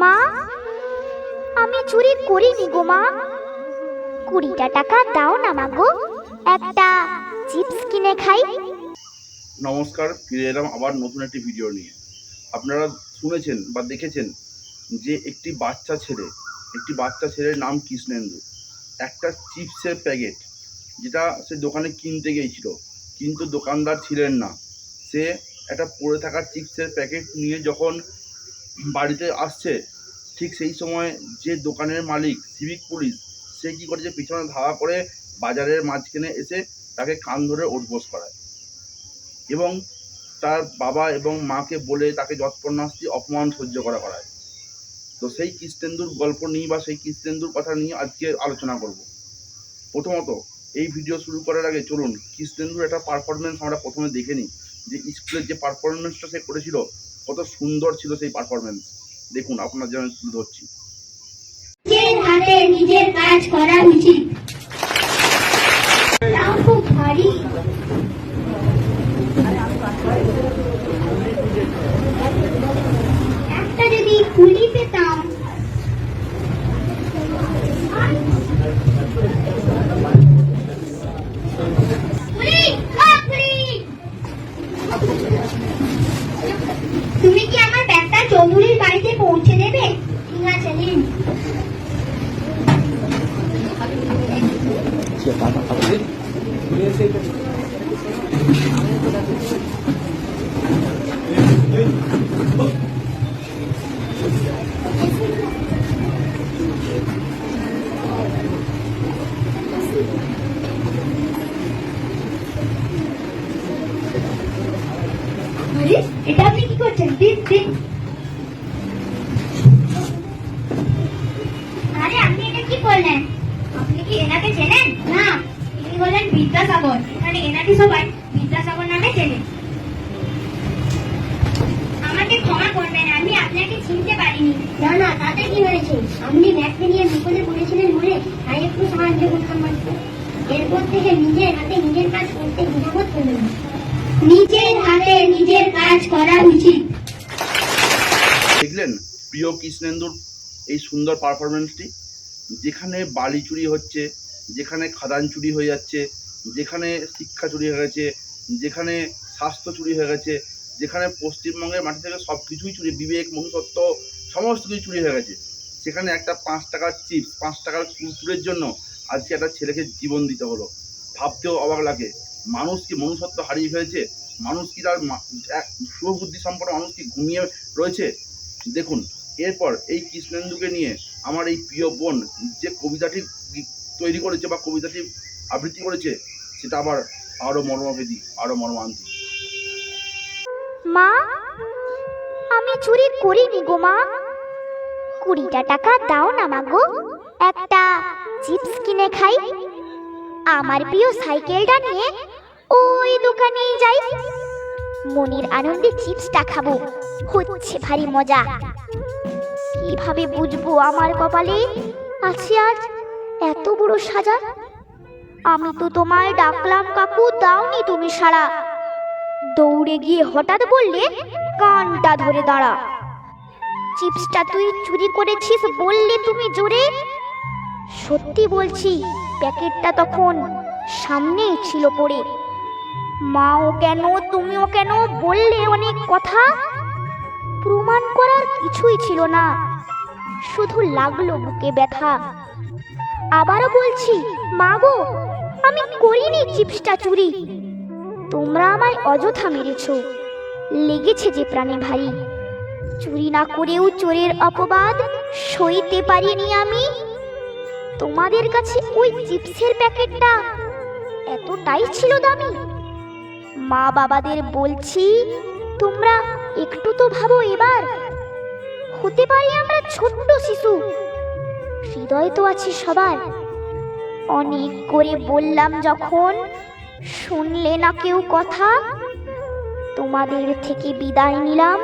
মা, আমি চুরি করিনি গো মা। কুড়িটা টাকা দাও না মা গো, একটা চিপস কিনে খাই। নমস্কার, ফিরে এলাম আবার নতুন একটি ভিডিও নিয়ে। আপনারা শুনেছেন বা দেখেছেন যে একটি বাচ্চা ছেলে, একটি বাচ্চা ছেলের নাম কৃষ্ণেন্দু। একটা চিপসের প্যাকেট, যেটা সে দোকানে কিনতে গিয়েছিল, কিন্তু দোকানদার ছিলেন না। সে একটা পড়ে থাকা চিপসের প্যাকেট নিয়ে যখন বাড়িতে আসছে, ঠিক সেই সময় যে দোকানের মালিক সিভিক পুলিশ সে কী করেছে? পিছনে ধাওয়া করে বাজারের মাঝখানে এসে তাকে কান ধরে ওঠবোস করায়। এবং তার বাবা এবং মাকে বলে তাকে যৎপরনাস্তি অপমান সহ্য করা করায়। তো সেই কৃষ্ণেন্দুর গল্প নিয়ে বা সেই কৃষ্ণেন্দুর কথা নিয়ে আজকে আলোচনা করব। প্রথমত, এই ভিডিও শুরু করার আগে চলুন, কৃষ্ণেন্দুর একটা পারফরমেন্স আমরা প্রথমে দেখে নিই। যে স্কুলের যে পারফরমেন্সটা সে করেছিল কত সুন্দর ছিল সেই পারফরমেন্স দেখুন, আপনার জন্য তুলে ধরছি। নিজের কাজ করা উচিত। খুব ভারী। একটা যদি কুলি আরে, আপনি এটা কি করলেন আপনি কি এনাকে চেনেন? না ইনি হলেন বিদ্যাসাগর। এখানে এনাকে সবাই বিদ্যাসাগর নামে চেনে। আমাকে ক্ষমা করবেন আমি আপনাকে চিনতে পারিনি না না তাতে কি হয়েছে আপনি ব্যাগকে নিয়ে বিপদে পড়েছিলেন বলে তাই একটু সাহায্য করতাম মাত্র নিজের হাতে নিজের কাজ করা উচিত। দেখলেন প্রিয় কৃষ্ণেন্দুর এই সুন্দর পারফরমেন্সটি যেখানে বালি চুরি হচ্ছে, যেখানে খাদান চুরি হয়ে যাচ্ছে, যেখানে শিক্ষা চুরি হয়ে গেছে, যেখানে স্বাস্থ্য চুরি হয়ে গেছে, যেখানে পশ্চিমবঙ্গের মাটি থেকে সব কিছুই চুরি, বিবেক, মনুষ্যত্ব, সমস্ত কিছু চুরি হয়ে গেছে। সেখানে একটা পাঁচ টাকার চিপস পাঁচ টাকার কুরকুরের জন্য আজকে একটা ছেলেকে জীবন দিতে হলো। ভাবতেও অবাক লাগে। মানুষ কি মনুষ্যত্ব হারিয়ে ফেলেছে? মানুষ কি তার শুভবুদ্ধি সম্পন্ন মানুষ কি ঘুমিয়ে রয়েছে? দেখুন, এরপর এই কৃষ্ণেন্দুকে নিয়ে আমার এই প্রিয় বোন যে কবিতাটি তৈরি করেছে বা কবিতাটি আবৃত্তি করেছে, সেটা আবার আরও মর্মভেদী আরও মর্মান্তিক। মা, আমি চুরি করিনি গো মা। কুড়িটা টাকা দাও না মা গো। একটা চিপস কিনে খাই। আমার প্রিয় সাইকেলটা নিয়ে ওই দোকানেই যাই। মনির আনন্দে চিপসটা খাব। হচ্ছে ভারী মজা। কীভাবে বুঝব আমার কপালে? আছে আজ এত বড় সাজা। আমি তো তোমায় ডাকলাম, কাকু, দাওনি তুমি সারা। দৌড়ে গিয়ে হঠাৎ বললে, কানটা ধরে দাঁড়া। চিপসটা তুই চুরি করেছিস বললে তুমি জোরে? সত্যি বলছি প্যাকেটটা তখন সামনেই ছিল পড়ে। মাও কেন, তুমিও কেন বললে অনেক কথা? প্রমাণ করার কিছুই ছিল না। শুধু লাগল বুকে ব্যথা। আবারও বলছি, মা গো, আমি করিনি চিপসটা চুরি। তোমরা আমায় অযথা মেরেছ। লেগেছে যে প্রাণে ভারী। চুরি না করেও চোরের অপবাদ সইতে পারিনি আমি। তোমাদের কাছে ওই চিপসের প্যাকেটটা এতটাই ছিল দামি। মা বাবাদের বলছি, তোমরা একটু তো ভাবো এবার। হতে পারি আমরা ছোট্ট শিশু। হৃদয় তো আছে সবার। অনেক করে বললাম যখন, শুনলে না কেউ কথা? তোমাদের থেকে বিদায় নিলাম।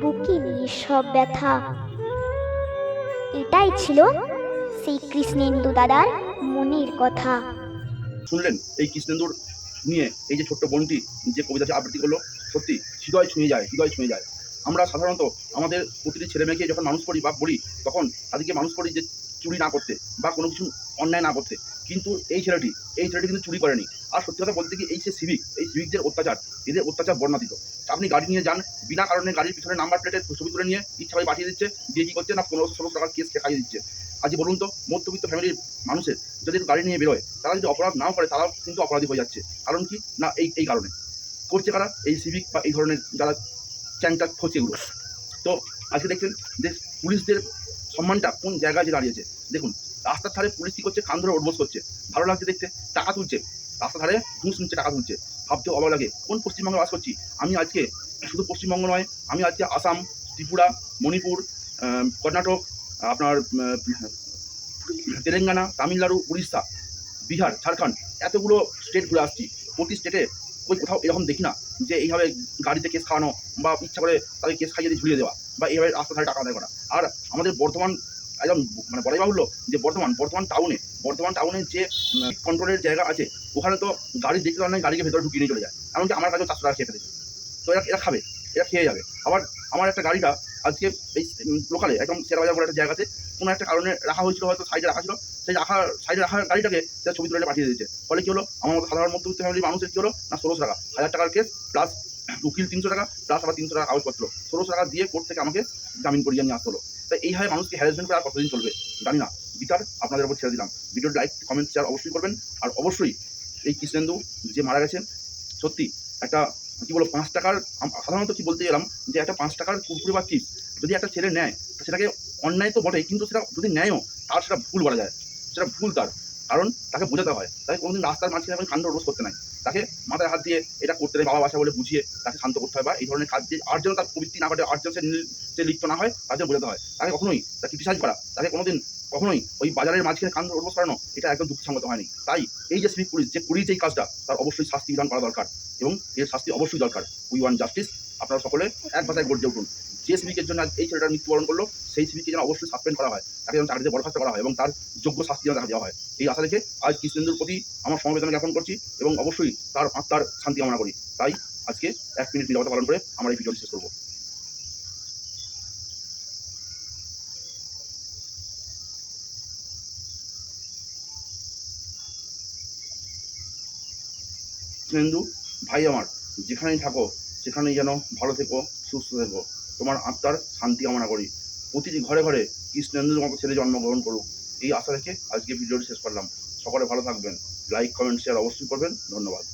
বুকে নিয়ে সব ব্যথা। এটাই ছিল সেই কৃষ্ণেন্দু দাদার মনের কথা। শুনলেন এই কৃষ্ণেন্দুর নিয়ে এই যে ছোট্ট বোনটি যে কবিতাটি আবৃত্তি করল, সত্যি হৃদয় ছুঁয়ে যায়, হৃদয় ছুঁয়ে যায়। আমরা সাধারণত আমাদের প্রতিটি ছেলে মেয়েকে যখন মানুষ করি বা বলি, তখন তাদেরকে মানুষ করি যে চুরি না করতে বা কোনো কিছু অন্যায় না করতে। কিন্তু এই ছেলেটি এই ছেলেটি কিন্তু চুরি করেনি। আর সত্যি কথা বলতে কি, এই যে সিভিক এই সিভিকদের অত্যাচার, এদের অত্যাচার বর্ণাতীত। আপনি গাড়ি নিয়ে যান, বিনা কারণে গাড়ির পিছনে নাম্বার প্লেটের ছবি তুলে নিয়ে ইচ্ছা করে পাঠিয়ে দিচ্ছে, দিয়ে কী করছে না, পনেরোশো ষোলো টাকার কেস খাইয়ে দিচ্ছে। আজ বলুন তো, মধ্যবিত্ত ফ্যামিলির মানুষের যদি গাড়ি নিয়ে বেরোয়, তারা যদি অপরাধ নাও করে, তারাও কিন্তু অপরাধী হয়ে যাচ্ছে। কারণ কি? না, এই এই কারণে। করছে কারা? এই সিভিক বা এই ধরনের যারা চ্যাংটা হচ্ছে এগুলো। তো আজকে দেখছেন যে পুলিশদের সম্মানটা কোন জায়গায় যে দাঁড়িয়েছে? দেখুন, রাস্তার ধারে পুলিশ কী করছে? খান ধরে ওটবোস করছে। ভালো লাগছে দেখতে? টাকা তুলছে। রাস্তার ধারে ঘুষ নিচ্ছে, টাকা তুলছে। ভাবতে অবাক লাগে, কোন পশ্চিমবঙ্গে বাস করছি? আমি আজকে শুধু পশ্চিমবঙ্গ নয়, আমি আজকে আসাম, ত্রিপুরা, মণিপুর কর্ণাটক আপনার তেলেঙ্গানা, তামিলনাড়ু, উড়িষ্যা, বিহার, ঝাড়খণ্ড, এতগুলো স্টেট ঘুরে আসছি। প্রতি স্টেটে ওই কোথাও এরকম দেখি না যে এইভাবে গাড়িতে কেস খাওয়ানো বা ইচ্ছা করে তাদের কেস খাইয়ে দিয়ে ঝুলিয়ে দেওয়া বা এইভাবে রাস্তা ধারে টাকা আদায় করা। আর আমাদের বর্তমান একদম মানে বলাই বাহুল্য যে বর্তমান বর্তমান টাউনে বর্তমান টাউনে যে কন্ট্রোলের জায়গা আছে, ওখানে তো গাড়ি দেখতে পারে গাড়িকে ভেতরে ঢুকিয়ে নিয়ে চলে যায়। এমনকি আমার কাছেও চারশো টাকা খেয়ে ফেলেছে। তো এরা এরা খাবে, এরা খেয়ে যাবে। আবার আমার একটা গাড়িটা আজকে এই লোকালে একদম শেয়ারবাজার বলে একটা জায়গাতে কোনো একটা কারণে রাখা হয়েছিল, হয়তো সাইডে রাখা ছিল, সেই রাখা সাইডে রাখা গাড়িটাকে সেটা ছবি তুলে পাঠিয়ে দিয়েছে। ফলে কি হলো? আমার মতো সাধারণ মধ্যবিত্ত ফ্যামিলির মানুষের কি হলো? না, ষোলোশো টাকা। হাজার টাকার কেস প্লাস উকিল তিনশো টাকা প্লাস আবার তিনশো টাকা কাগজপত্র। ষোলোশো টাকা দিয়ে কোর্ট থেকে আমাকে জামিন করিয়ে নিয়ে আসতে হলো। তাই এইভাবে মানুষকে হ্যারাসমেন্ট করে আর কতদিন চলবে? জানি না। বিচার আপনাদের উপর ছেড়ে দিলাম। ভিডিওর লাইক কমেন্ট শেয়ার অবশ্যই করবেন। আর অবশ্যই এই কৃষ্ণেন্দু যে মারা গেছে সত্যি একটা কি বলব, পাঁচ টাকার সাধারণত কি বলতে গেলাম যে একটা পাঁচ টাকার কুরকুরে বা চিপস যদি একটা ছেলে নেয় সেটাকে অন্যায় তো বটেই, কিন্তু সেটা যদি নেয়ও, তার সেটা ভুল বলা যায়। সেটা ভুল তার। কারণ তাকে বোঝাতে হয়। তাকে কোনোদিন রাস্তার মাঝখানে এখন কাণ্ড রোধ করতে নাই। তাকে মাথায় হাত দিয়ে এটা করতে নেই বাবা বাসা বলে বুঝিয়ে তাকে শান্ত করতে হয় বা এই ধরনের কাজ দিয়ে আর যেন তার প্রবৃত্তি না ঘটে, আর যেন সে লিপ্ত না হয় জন্য বোঝাতে হয়। তাকে কখনোই, তাকে ক্রিটিসাইজ করা, তাকে কোনোদিন কখনোই ওই বাজারের মাঝখানে কাণ্ড রোধ করানো এটা একদম যুক্তিসঙ্গত হয়নি। তাই এই যে সিভিক পুলিশ, যে করিয়েছে এই কাজটা, তার অবশ্যই শাস্তি বিধান করা দরকার এবং এর শাস্তি অবশ্যই দরকার। উই ওয়ান জাস্টিস আপনারা সকলে এক ভাষায় গর্জে উঠুন। যে সিভিকের জন্য এই ছেলেটার মৃত্যুবরণ করল, সেই সিভিকে যেন অবশ্যই সাসপেন্ড করা হয়। তাকে যেন চাকরিতে বরখাস্ত করা হয় এবং তার যোগ্য শাস্তি যেন দেখা দেওয়া হয়। এই আশা রেখে আজ কৃষ্ণেন্দুর প্রতি আমার সমবেদনা জ্ঞাপন করছি এবং অবশ্যই তার আত্মার শান্তি কামনা করি। তাই আজকে এক মিনিট নিরাপত্তা পালন করে আমার এই ভিডিওটি শেষ করব। কৃষ্ণেন্দু ভাই আমার, যেখানেই থাকো, সেখানেই যেন ভালো থেকো, সুস্থ থেকো। তোমার আত্মার শান্তি কামনা করি। প্রতিটি ঘরে ঘরে কৃষ্ণেন্দুর মতো ছেলে জন্মগ্রহণ করুক, এই আশা রেখে আজকে ভিডিওটি শেষ করলাম। সকলে ভালো থাকবেন। লাইক কমেন্ট শেয়ার অবশ্যই করবেন। ধন্যবাদ।